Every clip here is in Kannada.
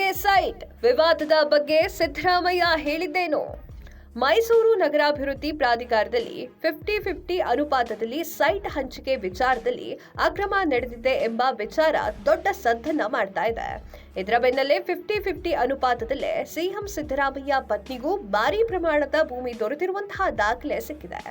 ಸೈಟ್. ವಿವಾದದ ಬಗ್ಗೆ ಸಿದ್ದರಾಮಯ್ಯ ಹೇಳಿದ್ದೇನು? ಮೈಸೂರು ನಗರಾಭಿವೃದ್ಧಿ ಪ್ರಾಧಿಕಾರದಲ್ಲಿ ಫಿಫ್ಟಿ ಫಿಫ್ಟಿ ಅನುಪಾತದಲ್ಲಿ ಸೈಟ್ ಹಂಚಿಕೆ ವಿಚಾರದಲ್ಲಿ ಅಕ್ರಮ ನಡೆದಿದೆ ಎಂಬ ವಿಚಾರ ದೊಡ್ಡ ಸದ್ದನ್ನ ಮಾಡ್ತಾ ಇದೆ. ಇದರ ಬೆನ್ನಲ್ಲೇ ಫಿಫ್ಟಿ ಫಿಫ್ಟಿ ಅನುಪಾತದಲ್ಲೇ ಸಿಎಂ ಸಿದ್ದರಾಮಯ್ಯ ಪತ್ನಿಗೂ ಭಾರಿ ಪ್ರಮಾಣದ ಭೂಮಿ ದೊರೆತಿರುವಂತಹ ದಾಖಲೆ ಸಿಕ್ಕಿದೆ.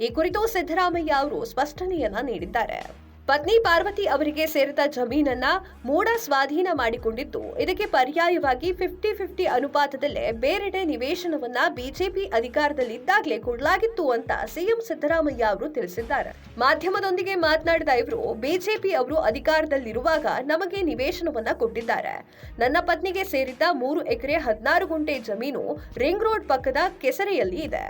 ಈ ಕುರಿತು ಸಿದ್ದರಾಮಯ್ಯ ಅವರು ಸ್ಪಷ್ಟನೆಯನ್ನ ನೀಡಿದ್ದಾರೆ. ಪತ್ನಿ ಪಾರ್ವತಿ ಅವರಿಗೆ ಸೇರಿದ ಜಮೀನನ್ನ ಮೂಡ ಸ್ವಾಧೀನ ಮಾಡಿಕೊಂಡಿದ್ದು ಇದಕ್ಕೆ ಪರ್ಯಾಯವಾಗಿ ಫಿಫ್ಟಿ ಫಿಫ್ಟಿ ಅನುಪಾತದಲ್ಲೇ ಬೇರೆಡೆ ನಿವೇಶನವನ್ನ ಬಿಜೆಪಿ ಅಧಿಕಾರದಲ್ಲಿದ್ದಾಗಲೇ ಕೊಡಲಾಗಿತ್ತು ಅಂತ ಸಿಎಂ ಸಿದ್ದರಾಮಯ್ಯ ಅವರು ತಿಳಿಸಿದ್ದಾರೆ. ಮಾಧ್ಯಮದೊಂದಿಗೆ ಮಾತನಾಡಿದ ಇವರು ಬಿಜೆಪಿ ಅವರು ಅಧಿಕಾರದಲ್ಲಿರುವಾಗ ನಮಗೆ ನಿವೇಶನವನ್ನ ಕೊಟ್ಟಿದ್ದಾರೆ. ನನ್ನ ಪತ್ನಿಗೆ ಸೇರಿದ್ದ ಮೂರು ಎಕರೆ ಹದಿನಾರು ಗುಂಟೆ ಜಮೀನು ರಿಂಗ್ ರೋಡ್ ಪಕ್ಕದ ಕೆಸರೆಯಲ್ಲಿ ಇದೆ.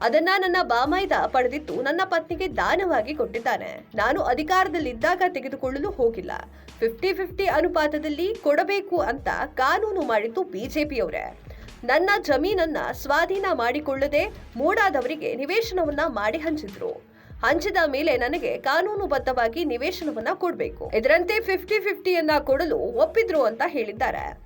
ಅದನ್ನ ನನ್ನ ಬಾಮೈದ ಪಡೆದಿತ್ತು ನನ್ನ ಪತ್ನಿಗೆ ದಾನವಾಗಿ ಕೊಟ್ಟಿದ್ದಾನೆ. ನಾನು ಅಧಿಕಾರದಲ್ಲಿದ್ದಾಗ ತೆಗೆದುಕೊಳ್ಳಲು ಹೋಗಿಲ್ಲ. ಫಿಫ್ಟಿ ಫಿಫ್ಟಿ ಅನುಪಾತದಲ್ಲಿ ಕೊಡಬೇಕು ಅಂತ ಕಾನೂನು ಮಾಡಿದ್ದು ಬಿಜೆಪಿಯವರೇ. ನನ್ನ ಜಮೀನನ್ನ ಸ್ವಾಧೀನ ಮಾಡಿಕೊಳ್ಳದೆ ಮೂಡಾದವರಿಗೆ ನಿವೇಶನವನ್ನ ಮಾಡಿ ಹಂಚಿದ್ರು. ಹಂಚಿದ ಮೇಲೆ ನನಗೆ ಕಾನೂನುಬದ್ಧವಾಗಿ ನಿವೇಶನವನ್ನ ಕೊಡಬೇಕು. ಇದರಂತೆ ಫಿಫ್ಟಿ ಫಿಫ್ಟಿಯನ್ನ ಕೊಡಲು ಒಪ್ಪಿದ್ರು ಅಂತ ಹೇಳಿದ್ದಾರೆ.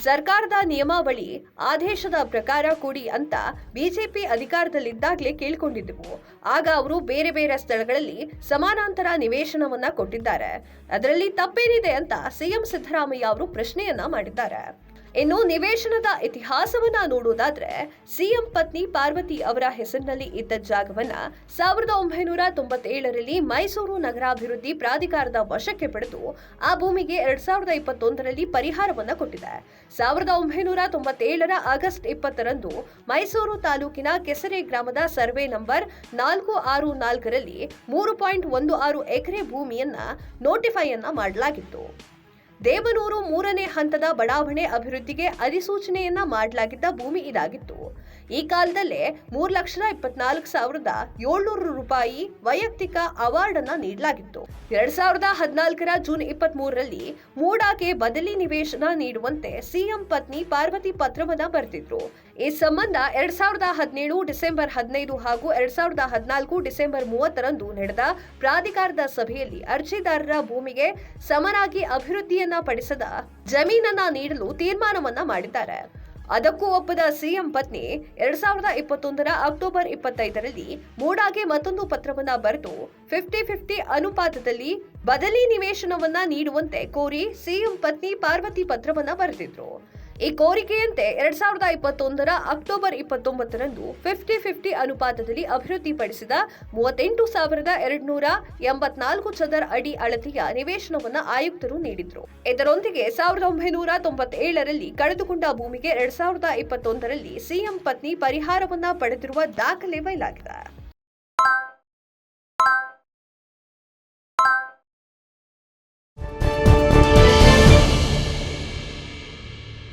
ಸರ್ಕಾರದ ನಿಯಮಾವಳಿ ಆದೇಶದ ಪ್ರಕಾರ ಕೊಡಿ ಅಂತ ಬಿಜೆಪಿ ಅಧಿಕಾರದಲ್ಲಿದ್ದಾಗಲೇ ಕೇಳಿಕೊಂಡಿದ್ದೆವು. ಆಗ ಅವರು ಬೇರೆ ಬೇರೆ ಸ್ಥಳಗಳಲ್ಲಿ ಸಮಾನಾಂತರ ನಿವೇಶನವನ್ನ ಕೊಟ್ಟಿದ್ದಾರೆ. ಅದರಲ್ಲಿ ತಪ್ಪೇನಿದೆ ಅಂತ ಸಿಎಂ ಸಿದ್ದರಾಮಯ್ಯ ಅವರು ಪ್ರಶ್ನೆಯನ್ನ ಮಾಡಿದ್ದಾರೆ. ಇನ್ನು ನಿವೇಶನದ ಇತಿಹಾಸವನ್ನ ನೋಡುವುದಾದ್ರೆ ಸಿಎಂ ಪತ್ನಿ ಪಾರ್ವತಿ ಅವರ ಹೆಸರಿನಲ್ಲಿ ಇದ್ದ ಜಾಗವನ್ನ ಸಾವಿರದ ಒಂಬೈನೂರ ತೊಂಬತ್ತೇಳರಲ್ಲಿ ಮೈಸೂರು ನಗರಾಭಿವೃದ್ಧಿ ಪ್ರಾಧಿಕಾರದ ವಶಕ್ಕೆ ಪಡೆದು ಆ ಭೂಮಿಗೆ ಎರಡ್ ಸಾವಿರದ ಇಪ್ಪತ್ತೊಂದರಲ್ಲಿ ಪರಿಹಾರವನ್ನ ಕೊಟ್ಟಿದೆ. ಸಾವಿರದ ಒಂಬೈನೂರ ತೊಂಬತ್ತೇಳರ ಆಗಸ್ಟ್ ಇಪ್ಪತ್ತರಂದು ಮೈಸೂರು ತಾಲೂಕಿನ ಕೆಸರೆ ಗ್ರಾಮದ ಸರ್ವೆ ನಂಬರ್ ನಾಲ್ಕು ಆರು ನಾಲ್ಕರಲ್ಲಿ ಮೂರು ಪಾಯಿಂಟ್ ಒಂದು ಆರು ಎಕರೆ ಭೂಮಿಯನ್ನ ನೋಟಿಫೈಯನ್ನ ಮಾಡಲಾಗಿತ್ತು. ದೇವನೂರು ಮೂರನೇ ಹಂತದ ಬಡಾವಣೆ ಅಭಿವೃದ್ಧಿಗೆ ಅಧಿಸೂಚನೆಯನ್ನ ಮಾಡಲಾಗಿದ್ದ ಭೂಮಿ ಇದಾಗಿತ್ತು. ಈ ಕಾಲದಲ್ಲೇ ಮೂರು ಲಕ್ಷದ ಇಪ್ಪತ್ನಾಲ್ಕು ಸಾವಿರದ ಏಳ್ನೂರು ರೂಪಾಯಿ ವೈಯಕ್ತಿಕ ಅವಾರ್ಡ್ ಅನ್ನ ನೀಡಲಾಗಿತ್ತು. ಎರಡ್ ಸಾವಿರದ ಹದಿನಾಲ್ಕರ ಜೂನ್ ಇಪ್ಪತ್ತ್ ಮೂರರಲ್ಲಿ ಮೂಡಾಗೆ ಬದಲಿ ನಿವೇಶನ ನೀಡುವಂತೆ ಸಿಎಂ ಪತ್ನಿ ಪಾರ್ವತಿ ಪತ್ರವನ್ನ ಬರೆದಿದ್ರು. ಈ ಸಂಬಂಧ ಎರಡ್ ಸಾವಿರದ ಹದಿನೇಳು, ಡಿಸೆಂಬರ್ ಹದಿನೈದು ಹಾಗೂ ಎರಡ್ ಸಾವಿರದ ಹದಿನಾಲ್ಕು, ಡಿಸೆಂಬರ್ ಮೂವತ್ತರಂದು ನಡೆದ ಪ್ರಾಧಿಕಾರದ ಸಭೆಯಲ್ಲಿ ಅರ್ಜಿದಾರರ ಭೂಮಿಗೆ ಸಮನಾಗಿ ಅಭಿವೃದ್ಧಿಯನ್ನ ಪಡಿಸದ ಜಮೀನನ್ನ ನೀಡಲು ತೀರ್ಮಾನವನ್ನ ಮಾಡಿದ್ದಾರೆ. ಅದಕ್ಕೂ ಒಪ್ಪದ ಸಿಎಂ ಪತ್ನಿ ಎರಡ್ ಸಾವಿರದ ಇಪ್ಪತ್ತೊಂದರ ಅಕ್ಟೋಬರ್ ಇಪ್ಪತ್ತೈದರಲ್ಲಿ ಮೂಡಾಗೆ ಮತ್ತೊಂದು ಪತ್ರವನ್ನ ಬರೆದು ಫಿಫ್ಟಿ ಫಿಫ್ಟಿ ಅನುಪಾತದಲ್ಲಿ ಬದಲಿ ನಿವೇಶನವನ್ನ ನೀಡುವಂತೆ ಕೋರಿ ಸಿಎಂ ಪತ್ನಿ ಪಾರ್ವತಿ ಪತ್ರವನ್ನ ಬರೆದಿದ್ರು. ಈ ಕೋರಿಕೆಯಂತೆ ಎರಡ್ ಸಾವಿರದ ಇಪ್ಪತ್ತೊಂದರ ಅಕ್ಟೋಬರ್ ಇಪ್ಪತ್ತೊಂಬತ್ತರಂದು ಫಿಫ್ಟಿ ಫಿಫ್ಟಿ ಅನುಪಾತದಲ್ಲಿ ಅಭಿವೃದ್ಧಿಪಡಿಸಿದ ಮೂವತ್ತೆಂಟು ಸಾವಿರದ ಎರಡ್ ನೂರ ಎಂಬತ್ನಾಲ್ಕು ಚದರ ಅಡಿ ಅಳತೆಯ ನಿವೇಶನವನ್ನು ಆಯುಕ್ತರು ನೀಡಿದ್ರು. ಇದರೊಂದಿಗೆ ಸಾವಿರದ ಒಂಬೈನೂರ ತೊಂಬತ್ತೇಳರಲ್ಲಿ ಕಳೆದುಕೊಂಡ ಭೂಮಿಗೆ ಎರಡ್ ಸಾವಿರದ ಇಪ್ಪತ್ತೊಂದರಲ್ಲಿ ಸಿಎಂ ಪತ್ನಿ ಪರಿಹಾರವನ್ನ ಪಡೆದಿರುವ ದಾಖಲೆ ಬಯಲಾಗಿದೆ.